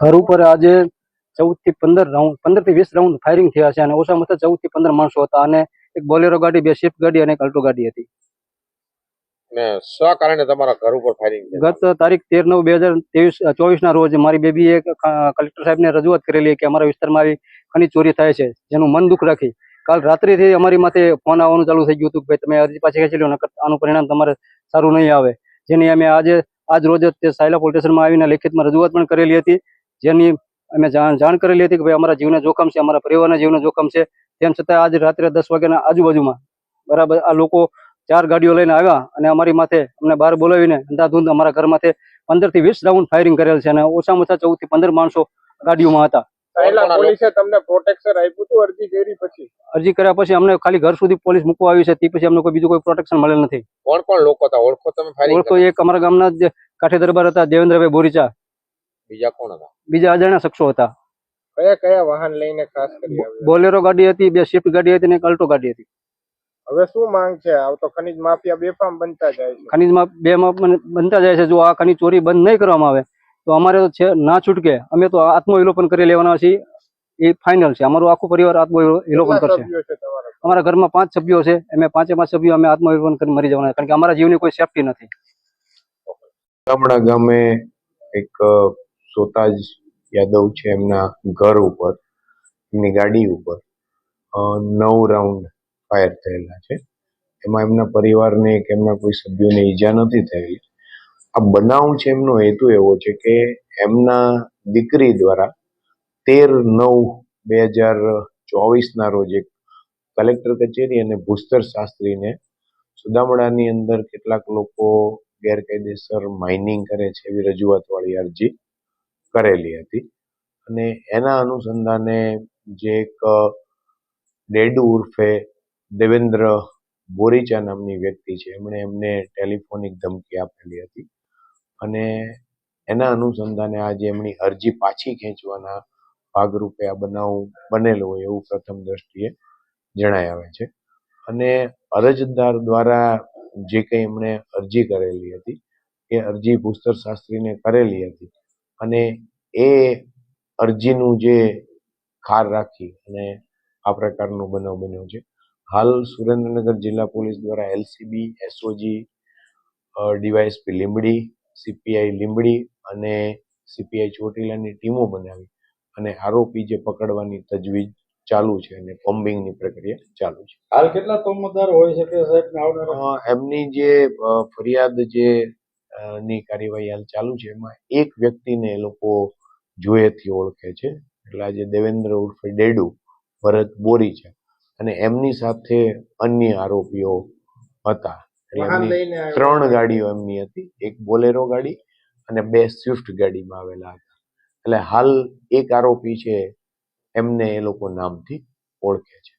ઘર ઉપર આજે ચૌદથી પંદર રાઉન્ડ પંદરથી વીસ રાઉન્ડ ફાયરિંગ થયા છે અને ઓછામાં ઓછા ચૌદથી પંદર માણસો હતા અને એક બોલેરો ગાડી બે શિફ્ટ ગાડી અને એક અલ્ટો ગાડી હતી. ને શા કારણે તમારા ઘર ઉપર ફાયરિંગ ગત તારીખ તેર નવ બે હજાર ત્રેવીસ ચોવીસ ના રોજ મારી બેબીએ કલેક્ટર સાહેબને રજૂઆત કરેલી કે અમારા વિસ્તારમાં આવી ખનીજ ચોરી થાય છે જેનું મન દુઃખ રાખી. કાલ રાત્રિથી અમારી માથે ફોન આવવાનું ચાલુ થઈ ગયું હતું કે ભાઈ તમે અરજી પાછી ખેંચી લો આનું પરિણામ તમારે સારું નહીં આવે. જેની અમે આજે આજ રોજ તે સાયલા પોલીસ સ્ટેશનમાં આવીને લેખિતમાં રજૂઆત પણ કરેલી હતી. જેની અમે જાણ જાણ કરેલી હતી કે ભાઈ અમારા જીવને જોખમ છે અમારા પરિવારના જીવને જોખમ છે. તેમ છતાં આજ રાત્રે દસ વાગ્યાના આજુબાજુમાં બરાબર આ લોકો ચાર ગાડીઓ લઈને આવ્યા અને અમારી માથે અમને બહાર બોલાવીને અંધાધૂંધ અમારા ઘર માથે પંદરથી વીસ રાઉન્ડ ફાયરિંગ કરેલ છે અને ઓછામાં ઓછા ચૌદથી પંદર માણસો ગાડીઓમાં હતા. પહેલા પોલીસે તમને પ્રોટેક્શન આપ્યું હતું અરજી કરી પછી? અરજી કર્યા પછી અમને ખાલી ઘર સુધી પોલીસ મૂકવા આવી છે તે પછી અમને કોઈ બીજું કોઈ પ્રોટેક્શન મળેલ નથી. કોણ કોણ લોકો હતા? ઓળખો તમે ફાયરિંગ ઓળખો એક અમારા ગામના જ કાઠી દરબાર હતા દેવેન્દ્રભાઈ બોરીચા. બીજા કોણ હતા બીજા અજાણ્યા શખ્સો હતા. કયા કયા વાહન લઈને ખાસ કરી આવ્યા? બોલેરો ગાડી હતી બે સ્વિફ્ટ ગાડી હતી અને એક અલ્ટો ગાડી હતી. હવે શું માંગ છે? આ તો ખનીજ માફિયા બેફામ બનતા જાય છે. ખનીજમાં બે માં બનતા જાય છે. જો આ ખનીજ ચોરી બંધ નહીં કરવામાં આવે તો અમારે તો છે ના છૂટકે. અમે તો આત્મવિલોપન કરી લેવાના છીએ. એ ફાઇનલ છે. અમારું આખું પરિવાર આત્મવિલોપન કરશે. અમારા ઘરમાં પાંચ સભ્યો છે. અમે પાંચે પાંચ સભ્યો અમે આત્મવિલોપન કરી મરી જવાના. કારણ કે અમારા જીવની કોઈ સેફટી નથી. ગામડા ગામે એક અ, સોતાજ યાદવ છે એમના ઘર ઉપર એમની ગાડી ઉપર નવ રાઉન્ડ ફાયર થયેલા છે. એમાં એમના પરિવારને કે એમના કોઈ સભ્યોને ઈજા નથી થયેલી. આ બનાવ છે એમનો હેતુ એવો છે કે એમના દીકરી દ્વારા તેર નવ બે હજાર ચોવીસના રોજ એક કલેક્ટર કચેરી અને ભૂસ્તર શાસ્ત્રીને સુદામડાની અંદર કેટલાક લોકો ગેરકાયદેસર માઇનિંગ કરે છે એવી રજૂઆતવાળી અરજી કરેલી હતી. અને એના અનુસંધાને જે એક ડેડુ ઉર્ફે દેવેન્દ્ર બોરીચા નામની વ્યક્તિ છે, એમણે એમને ટેલિફોનિક ધમકી આપેલી હતી. અને એના અનુસંધાને આજે એમની અરજી પાછી ખેંચવાના ભાગરૂપે આ બનાવ બનેલો હોય એવું પ્રથમ દ્રષ્ટિએ જણાય આવે છે. અને અરજદાર દ્વારા જે કંઈ એમણે અરજી કરેલી હતી, એ અરજી ભૂસ્તર શાસ્ત્રીને કરેલી હતી અને એ અરજીનું જે ખાર રાખી અને આ પ્રકારનો બનાવ બન્યો છે. હાલ સુરેન્દ્રનગર જિલ્લા પોલીસ દ્વારા LCB SOG DYSP Limbdi CPI Limbdi અને સીપીઆઈ ચોટીલાની ટીમો બનાવી અને આરોપી જે પકડવાની તજવીજ ચાલુ છે અને કોમ્બિંગની પ્રક્રિયા ચાલુ છે. હાલ કેટલા તોમતદાર હોય શકે સાહેબ? એમની જે ફરિયાદ જે ની કાર્યવાહી હાલ ચાલુ છે. એમાં એક વ્યક્તિને એ લોકો જુએથી ઓળખે છે. એટલે આજે દેવેન્દ્ર ઉર્ફે ડેડુ ભરત બોરી છે. અને એમની સાથે અન્ય આરોપીઓ હતા. એટલે ત્રણ ગાડીઓ એમની હતી. એક બોલેરો ગાડી અને બે સ્વિફ્ટ ગાડીમાં આવેલા હતા. એટલે હાલ એક આરોપી છે. એમને એ લોકો નામથી ઓળખે છે.